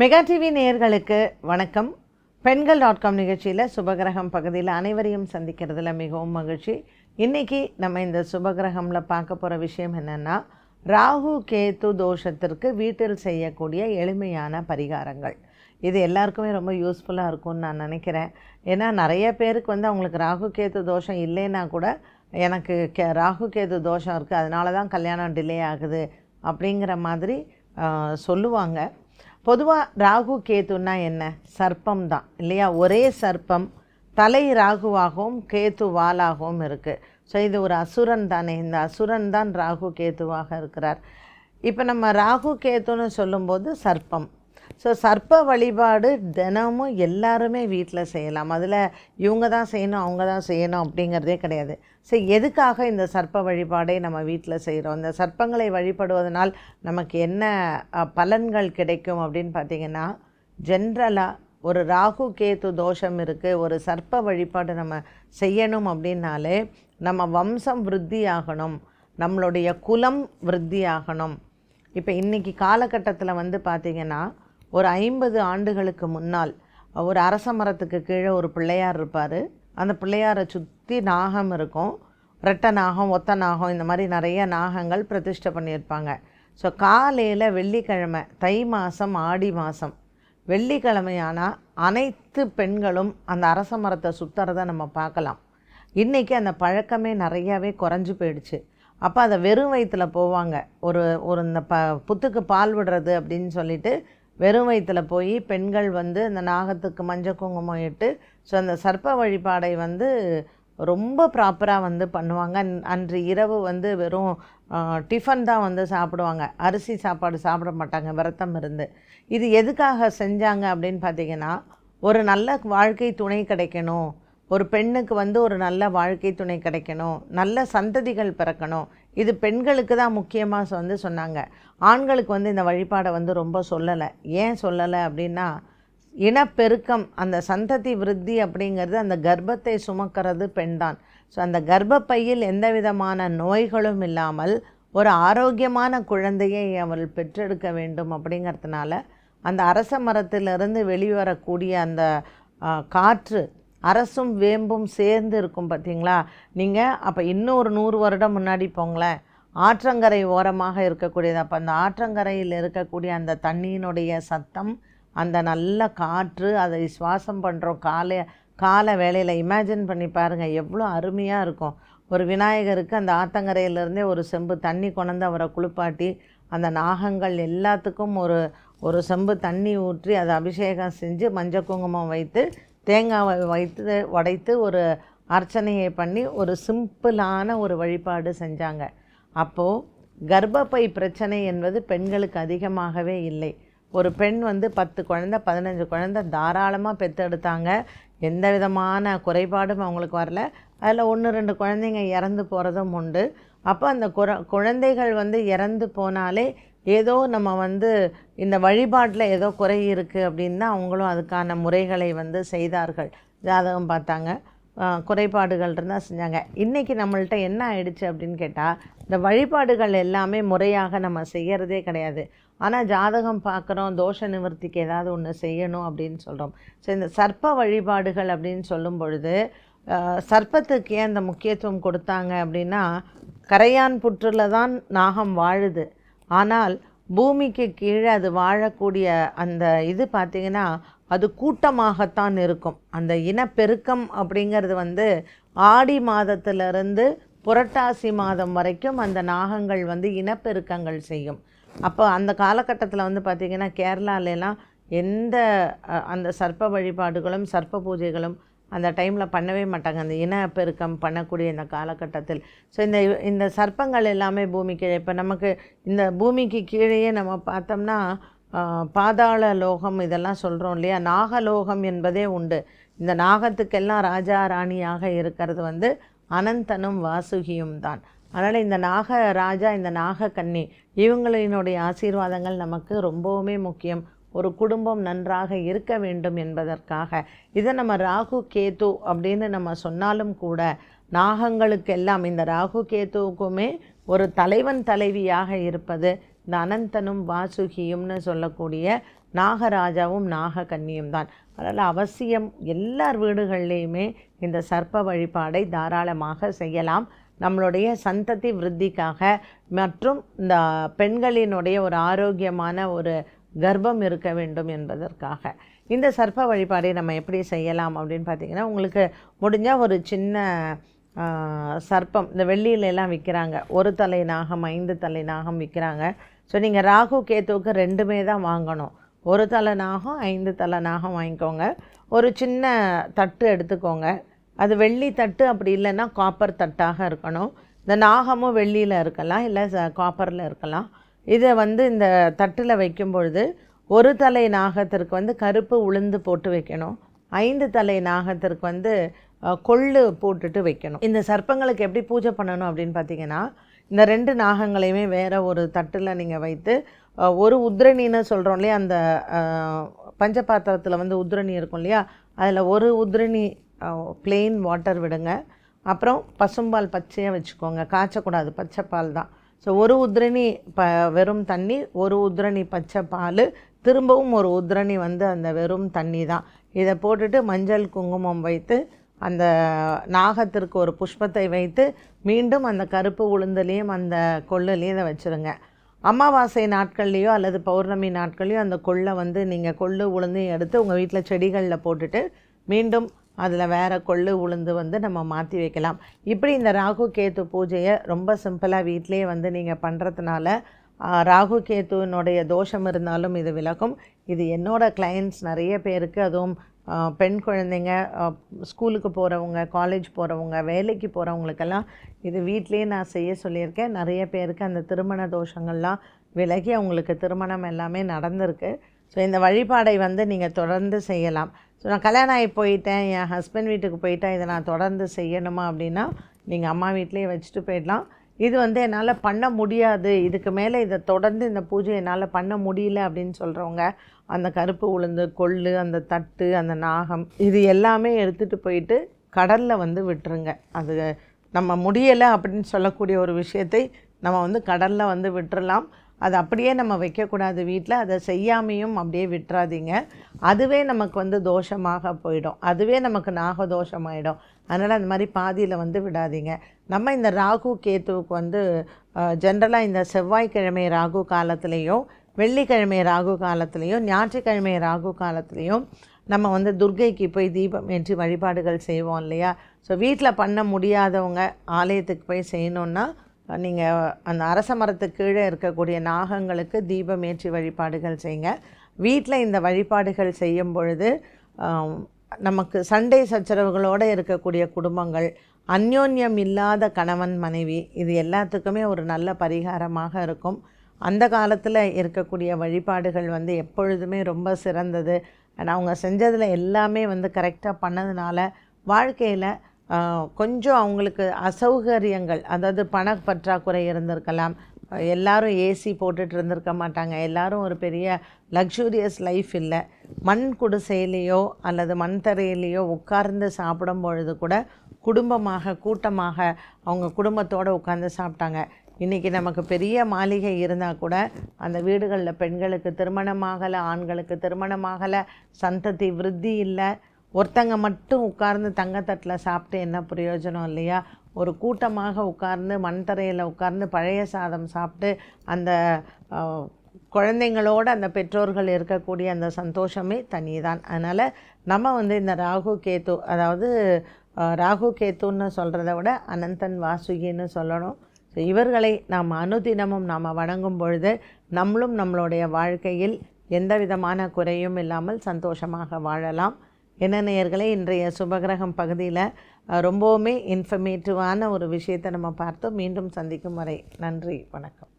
Mega TV நேயர்களுக்கு வணக்கம். பெண்கள் டாட் காம் நிகழ்ச்சியில் சுபகிரகம் பகுதியில் அனைவரையும் சந்திக்கிறதுல மிகவும் மகிழ்ச்சி. இன்றைக்கி நம்ம இந்த சுபகிரகமில் பார்க்க போகிற விஷயம் என்னென்னா ராகு கேத்து தோஷத்திற்கு வீட்டில் செய்யக்கூடிய எளிமையான பரிகாரங்கள். இது எல்லாருக்குமே ரொம்ப யூஸ்ஃபுல்லாக இருக்கும்னு நான் நினைக்கிறேன். ஏன்னா நிறைய பேருக்கு வந்து அவங்களுக்கு ராகு கேத்து தோஷம் இல்லைன்னா கூட எனக்கு கே ராகு கேது தோஷம் இருக்குது அதனால தான் கல்யாணம் டிலே ஆகுது அப்படிங்கிற மாதிரி சொல்லுவாங்க. பொதுவாக ராகு கேதுன்னா என்ன? சர்ப்பம் தான் இல்லையா? ஒரே சர்ப்பம் தலை ராகுவாகவும் கேத்து வாலாகவும் இருக்குது ஸோ இது ஒரு அசுரன் தானே. இந்த அசுரன் தான் ராகு கேத்துவாக இருக்கிறார். இப்போ நம்ம ராகு கேத்துன்னு சொல்லும்போது சர்ப்பம். ஸோ சர்ப்ப வழிபாடு தினமும் எல்லாருமே வீட்டில் செய்யலாம். அதில் இவங்க தான் செய்யணும் அவங்க தான் செய்யணும் அப்படிங்கிறதே கிடையாது. ஸோ எதுக்காக இந்த சர்ப்ப வழிபாடை நம்ம வீட்டில் செய்கிறோம் இந்த சர்ப்பங்களை வழிபடுவதனால் நமக்கு என்ன பலன்கள் கிடைக்கும் அப்படின்னு பார்த்தீங்கன்னா ஜென்ரலாக ஒரு ராகு கேத்து தோஷம் இருக்குது ஒரு சர்ப்ப வழிபாடு நம்ம செய்யணும் அப்படின்னாலே நம்ம வம்சம் விருத்தி ஆகணும் நம்மளுடைய குலம் விருத்தி ஆகணும் இப்போ இன்றைக்கி காலகட்டத்தில் வந்து பார்த்திங்கன்னா ஒரு ஐம்பது ஆண்டுகளுக்கு முன்னால் ஒரு அரச மரத்துக்கு கீழே ஒரு பிள்ளையார் இருப்பார். அந்த பிள்ளையாரை சுற்றி நாகம் இருக்கும். ரெட்டை நாகம் ஒத்த நாகம் இந்த மாதிரி நிறைய நாகங்கள் பிரதிஷ்டை பண்ணியிருப்பாங்க. ஸோ காலையில் வெள்ளிக்கிழமை தை மாதம் ஆடி மாதம் வெள்ளிக்கிழமையானால் அனைத்து பெண்களும் அந்த அரச மரத்தை சுற்றுறத நம்ம பார்க்கலாம். இன்றைக்கி அந்த பழக்கமே நிறையாவே குறைஞ்சி போயிடுச்சு. அப்போ அதை வெறும் வயிற்றுல போவாங்க. ஒரு ஒரு இந்த ப புத்துக்கு பால் விடுறது அப்படின்னு சொல்லிட்டு வெறும் வயிற்றுல போய் பெண்கள் வந்து அந்த நாகத்துக்கு மஞ்சள் குங்குமம் இட்டு ஸோ அந்த சர்ப்ப வழிபாடை வந்து ரொம்ப ப்ராப்பராக வந்து பண்ணுவாங்க. அன்று இரவு வந்து வெறும் டிஃபன் தான் வந்து சாப்பிடுவாங்க. அரிசி சாப்பாடு சாப்பிட மாட்டாங்க விரதம் இருந்து. இது எதுக்காக செஞ்சாங்க அப்படின்னு பார்த்தீங்கன்னா ஒரு நல்ல வாழ்க்கை துணை கிடைக்கணும். ஒரு பெண்ணுக்கு வந்து ஒரு நல்ல வாழ்க்கை துணை கிடைக்கணும். நல்ல சந்ததிகள் பிறக்கணும். இது பெண்களுக்கு தான் முக்கியமாக வந்து சொன்னாங்க. ஆண்களுக்கு வந்து இந்த வழிபாடை வந்து ரொம்ப சொல்லலை. ஏன் சொல்லலை அப்படின்னா இனப்பெருக்கம் அந்த சந்ததி விருத்தி அப்படிங்கிறது அந்த கர்ப்பத்தை சுமக்கிறது பெண்தான் ஸோ அந்த கர்ப்பப்பையில் எந்த விதமான நோய்களும் இல்லாமல் ஒரு ஆரோக்கியமான குழந்தையை அவள் பெற்றெடுக்க வேண்டும் அப்படிங்கிறதுனால அந்த அரச மரத்திலிருந்து வெளிவரக்கூடிய அந்த காற்று அரசும் வேம்பும் சேர்ந்து இருக்கும் பார்த்தீங்களா நீங்கள் அப்போ இன்னும் ஒரு நூறு வருடம் முன்னாடி போங்களேன். ஆற்றங்கரை ஓரமாக இருக்கக்கூடியது. அப்போ அந்த ஆற்றங்கரையில் இருக்கக்கூடிய அந்த தண்ணியினுடைய சத்தம் அந்த நல்ல காற்று அதை சுவாசம் பண்ணுறோம் காலை கால வேலையில் இமேஜின் பண்ணி பாருங்கள் எவ்வளோ அருமையாக இருக்கும். ஒரு விநாயகருக்கு அந்த ஆத்தங்கரையிலேருந்தே ஒரு செம்பு தண்ணி கொண்டு அவரை குளிப்பாட்டி அந்த நாகங்கள் எல்லாத்துக்கும் ஒரு ஒரு செம்பு தண்ணி ஊற்றி அதை அபிஷேகம் செஞ்சு மஞ்சள் குங்குமம் வைத்து தேங்காவை வைத்து உடைத்து ஒரு அர்ச்சனையை பண்ணி ஒரு சிம்பிளான ஒரு வழிபாடு செஞ்சாங்க. அப்போது கர்ப்பப்பை பிரச்சனை என்பது பெண்களுக்கு அதிகமாகவே இல்லை. ஒரு பெண் வந்து பத்து குழந்த பதினஞ்சு குழந்த தாராளமாக பெற்றெடுத்தாங்க. எந்த விதமான குறைபாடும் அவங்களுக்கு வரல. அதில் ஒன்று ரெண்டு குழந்தைங்க இறந்து போகிறதும் உண்டு. அப்போ அந்த குழந்தைகள் வந்து இறந்து போனாலே ஏதோ நம்ம வந்து இந்த வழிபாட்டில் ஏதோ குறை இருக்குது அப்படின்னா அவங்களும் அதுக்கான முறைகளை வந்து செய்தார்கள். ஜாதகம் பார்த்தாங்க. குறைபாடுகள் இருந்தால் செஞ்சாங்க. இன்றைக்கி நம்மள்ட்ட என்ன ஆயிடுச்சு அப்படின்னு கேட்டால் இந்த வழிபாடுகள் எல்லாமே முறையாக நம்ம செய்கிறதே கிடையாது. ஆனால் ஜாதகம் பார்க்குறோம் தோஷ நிவர்த்திக்கு ஏதாவது ஒன்று செய்யணும் அப்படின்னு சொல்கிறோம் ஸோ இந்த சர்ப்ப வழிபாடுகள் அப்படின்னு சொல்லும் பொழுது சர்ப்பத்துக்கு ஏன் அந்த முக்கியத்துவம் கொடுத்தாங்க அப்படின்னா கரையான் புற்றில் தான் நாகம் வாழுது. ஆனால் பூமிக்கு கீழே அது வாழக்கூடிய அந்த இது பார்த்திங்கன்னா அது கூட்டமாகத்தான் இருக்கும். அந்த இனப்பெருக்கம் அப்படிங்கிறது வந்து ஆடி மாதத்திலிருந்து புரட்டாசி மாதம் வரைக்கும் அந்த நாகங்கள் வந்து இனப்பெருக்கங்கள் செய்யும். அப்போ அந்த காலகட்டத்தில் வந்து பார்த்திங்கன்னா கேரளாலெலாம் எந்த அந்த சர்ப்ப வழிபாடுகளும் சர்ப்ப பூஜைகளும் அந்த டைமில் பண்ணவே மாட்டாங்க. அந்த இனப்பெருக்கம் பண்ணக்கூடிய இந்த காலகட்டத்தில். ஸோ இந்த இந்த சர்ப்பங்கள் எல்லாமே பூமிக்கு இப்போ நமக்கு இந்த பூமிக்கு கீழேயே நம்ம பார்த்தோம்னா பாதாள லோகம் இதெல்லாம் சொல்கிறோம் இல்லையா? நாகலோகம் என்பதே உண்டு. இந்த நாகத்துக்கெல்லாம் ராஜா ராணியாக இருக்கிறது வந்து அனந்தனும் வாசுகியும் தான். அதனால் இந்த நாக ராஜா இந்த நாகக்கன்னி இவங்களினுடைய ஆசீர்வாதங்கள் நமக்கு ரொம்பவுமே முக்கியம். ஒரு குடும்பம் நன்றாக இருக்க வேண்டும் என்பதற்காக. இதை நம்ம ராகு கேது அப்படின்னு நம்ம சொன்னாலும் கூட நாகங்களுக்கெல்லாம் இந்த ராகு கேதுவுக்குமே ஒரு தலைவன் தலைவியாக இருப்பது இந்த அனந்தனும் வாசுகியும்னு சொல்லக்கூடிய நாகராஜாவும் நாககன்னியும் தான். அதனால் அவசியம் எல்லார் வீடுகள்லேயுமே இந்த சர்ப்ப வழிபாடை தாராளமாக செய்யலாம். நம்மளுடைய சந்ததி விருத்திக்காக மற்றும் இந்த பெண்களினுடைய ஒரு ஆரோக்கியமான ஒரு கர்ப்பம் இருக்க வேண்டும் என்பதற்காக. இந்த சர்ப்ப வழிபாடை நம்ம எப்படி செய்யலாம் அப்படின்னு பார்த்தீங்கன்னா உங்களுக்கு முடிஞ்சால் ஒரு சின்ன சர்ப்பம் இந்த வெள்ளியிலலாம் விற்கிறாங்க ஒரு தலை நாகம் ஐந்து தலை நாகம் விற்கிறாங்க ஸோ நீங்கள் ராகு கேத்துவுக்கு ரெண்டுமே தான் வாங்கணும். ஒரு தலை நாகம் ஐந்து தலை நாகம் வாங்கிக்கோங்க. ஒரு சின்ன தட்டு எடுத்துக்கோங்க. அது வெள்ளி தட்டு அப்படி இல்லைன்னா காப்பர் தட்டாக இருக்கணும். இந்த நாகமும் வெள்ளியில் இருக்கலாம் இல்லை காப்பரில் இருக்கலாம். இதை வந்து இந்த தட்டில் வைக்கும் பொழுது ஒரு தலை நாகத்திற்கு வந்து கருப்பு உளுந்து போட்டு வைக்கணும். ஐந்து தலை நாகத்திற்கு வந்து கொள்ளு போட்டுட்டு வைக்கணும். இந்த சர்ப்பங்களுக்கு எப்படி பூஜை பண்ணணும் அப்படின்னு பார்த்தீங்கன்னா இந்த ரெண்டு நாகங்களையுமே வேறு ஒரு தட்டில் நீங்கள் வைத்து ஒரு உத்ரணின்னு சொல்கிறோம் இல்லையா? அந்த பஞ்சபாத்திரத்தில் வந்து உத்ரணி இருக்கும் இல்லையா? அதில் ஒரு உத்ரணி பிளெயின் வாட்டர் விடுங்க. அப்புறம் பசும்பால் பச்சையாக வச்சுக்கோங்க. காய்ச்சக்கூடாது. பச்சை பால் தான். ஸோ ஒரு உத்ரணி ப வெறும் தண்ணி ஒரு உத்ரணி பச்சை பால் திரும்பவும் ஒரு உத்ரணி வந்து அந்த வெறும் தண்ணி தான். இதை போட்டுட்டு மஞ்சள் குங்குமம் வைத்து அந்த நாகத்திற்கு ஒரு புஷ்பத்தை வைத்து மீண்டும் அந்த கருப்பு உளுந்துலேயும் அந்த கொள்ளுலேயும் இதை வச்சுருங்க. அமாவாசை நாட்கள்லேயோ அல்லது பௌர்ணமி நாட்கள்லேயோ அந்த கொள்ளை வந்து நீங்கள் கொள்ளு உளுந்தையும் எடுத்து உங்கள் வீட்டில் செடிகளில் போட்டுட்டு மீண்டும் அதில் வேறு கொள்ளு உளுந்து வந்து நம்ம மாற்றி வைக்கலாம். இப்படி இந்த ராகு கேத்து பூஜையை ரொம்ப சிம்பிளாக வீட்டிலே வந்து நீங்கள் பண்ணுறதுனால ராகு கேத்துவினுடைய தோஷம் இருந்தாலும் இது விலகும். இது என்னோடய கிளையண்ட்ஸ் நிறைய பேருக்கு அதுவும் பெண் குழந்தைங்க ஸ்கூலுக்கு போகிறவங்க காலேஜ் போகிறவங்க வேலைக்கு போகிறவங்களுக்கெல்லாம் இது வீட்லேயே நான் செய்ய சொல்லியிருக்கேன். நிறைய பேருக்கு அந்த திருமண தோஷங்கள்லாம் விலகி அவங்களுக்கு திருமணம் எல்லாமே நடந்திருக்கு. ஸோ இந்த வழிபாடை வந்து நீங்கள் தொடர்ந்து செய்யலாம். ஸோ நான் கல்யாணம் ஆகி போயிட்டேன் என் ஹஸ்பண்ட் வீட்டுக்கு போயிட்டேன் இதை நான் தொடர்ந்து செய்யணுமா அப்படின்னா நீங்கள் அம்மா வீட்லேயே வச்சுட்டு போயிடலாம். இது வந்து என்னால் பண்ண முடியாது. இதுக்கு மேலே இதை தொடர்ந்து இந்த பூஜை என்னால் பண்ண முடியல அப்படின்னு சொல்கிறவங்க அந்த கருப்பு உளுந்து கொள்ளு அந்த தட்டு அந்த நாகம் இது எல்லாமே எடுத்துகிட்டு போயிட்டு கடலில் வந்து விட்டுருங்க. அது நம்ம முடியலை அப்படின்னு சொல்லக்கூடிய ஒரு விஷயத்தை நம்ம வந்து கடலில் வந்து விட்டுறலாம். அது அப்படியே நம்ம வைக்கக்கூடாது வீட்டில். அதை செய்யாமையும் அப்படியே விட்டுறாதீங்க. அதுவே நமக்கு வந்து தோஷமாக போயிடும். அதுவே நமக்கு நாக தோஷமாயிடும் அதனால் அந்த மாதிரி பாதியில் வந்து விடாதீங்க. நம்ம இந்த ராகு கேத்துவுக்கு வந்து ஜென்ரலாக இந்த செவ்வாய்க்கிழமை ராகு காலத்துலேயும் வெள்ளிக்கிழமை ராகு காலத்துலேயும் ஞாயிற்றுக்கிழமை ராகு காலத்துலேயும் நம்ம வந்து துர்க்கைக்கு போய் தீபம் ஏற்றி வழிபாடுகள் செய்வோம் இல்லையா? ஸோ வீட்டில் பண்ண முடியாதவங்க ஆலயத்துக்கு போய் செய்யணுன்னா நீங்கள் அந்த அரச மரத்துக்கு கீழே இருக்கக்கூடிய நாகங்களுக்கு தீபம் ஏற்றி வழிபாடுகள் செய்யுங்க. வீட்டில் இந்த வழிபாடுகள் செய்யும் பொழுது நமக்கு சண்டை சச்சரவுகளோடு இருக்கக்கூடிய குடும்பங்கள் அந்யோன்யம் இல்லாத கணவன் மனைவி இது எல்லாத்துக்குமே ஒரு நல்ல பரிகாரமாக இருக்கும். அந்த காலத்தில் இருக்கக்கூடிய வழிபாடுகள் வந்து எப்பொழுதுமே ரொம்ப சிறந்தது. அண்ட் அவங்க செஞ்சதில் எல்லாமே வந்து கரெக்டாக பண்ணதுனால வாழ்க்கையில் கொஞ்சம் அவங்களுக்கு அசௌகரியங்கள் அதாவது பண பற்றாக்குறை இருந்திருக்கலாம். எல்லாரும் ஏசி போட்டுட்டு இருந்திருக்க மாட்டாங்க. எல்லாரும் ஒரு பெரிய லக்ஸூரியஸ் லைஃப் இல்லை. மண் குடிசையிலேயோ அல்லது மண் தரையிலேயோ உட்கார்ந்து சாப்பிடும் பொழுது கூட குடும்பமாக கூட்டமாக அவங்க குடும்பத்தோடு உட்காந்து சாப்பிட்டாங்க. இன்றைக்கி நமக்கு பெரிய மாளிகை இருந்தால் கூட அந்த வீடுகளில் பெண்களுக்கு திருமணமாகலை ஆண்களுக்கு திருமணமாகலை சந்ததி விருத்தி இல்லை. ஒருத்தங்க மட்டும் உட்கார்ந்து தங்கத்தட்டில் சாப்பிட்டு என்ன பிரயோஜனம் இல்லையா? ஒரு கூட்டமாக உட்கார்ந்து மண்தரையில் உட்கார்ந்து பழைய சாதம் சாப்பிட்டு அந்த குழந்தைங்களோட அந்த பெற்றோர்கள் இருக்கக்கூடிய அந்த சந்தோஷமே தனிதான். அதனால் நம்ம வந்து இந்த ராகு கேத்து அதாவது ராகு கேத்துன்னு சொல்கிறத விட அனந்தன் வாசுகின்னு சொல்லணும். ஸோ இவர்களை நாம் அனுதினமும் நாம் வணங்கும் பொழுது நம்மளும் நம்மளுடைய வாழ்க்கையில் எந்த விதமான குறையும் இல்லாமல் சந்தோஷமாக வாழலாம். என்ன நேயர்களே இன்றைய சுபகிரகம் பகுதியில் ரொம்பவுமே இன்ஃபர்மேட்டிவான ஒரு விஷயத்தை நம்ம பார்த்தோம். மீண்டும் சந்திக்கும் வரை நன்றி வணக்கம்.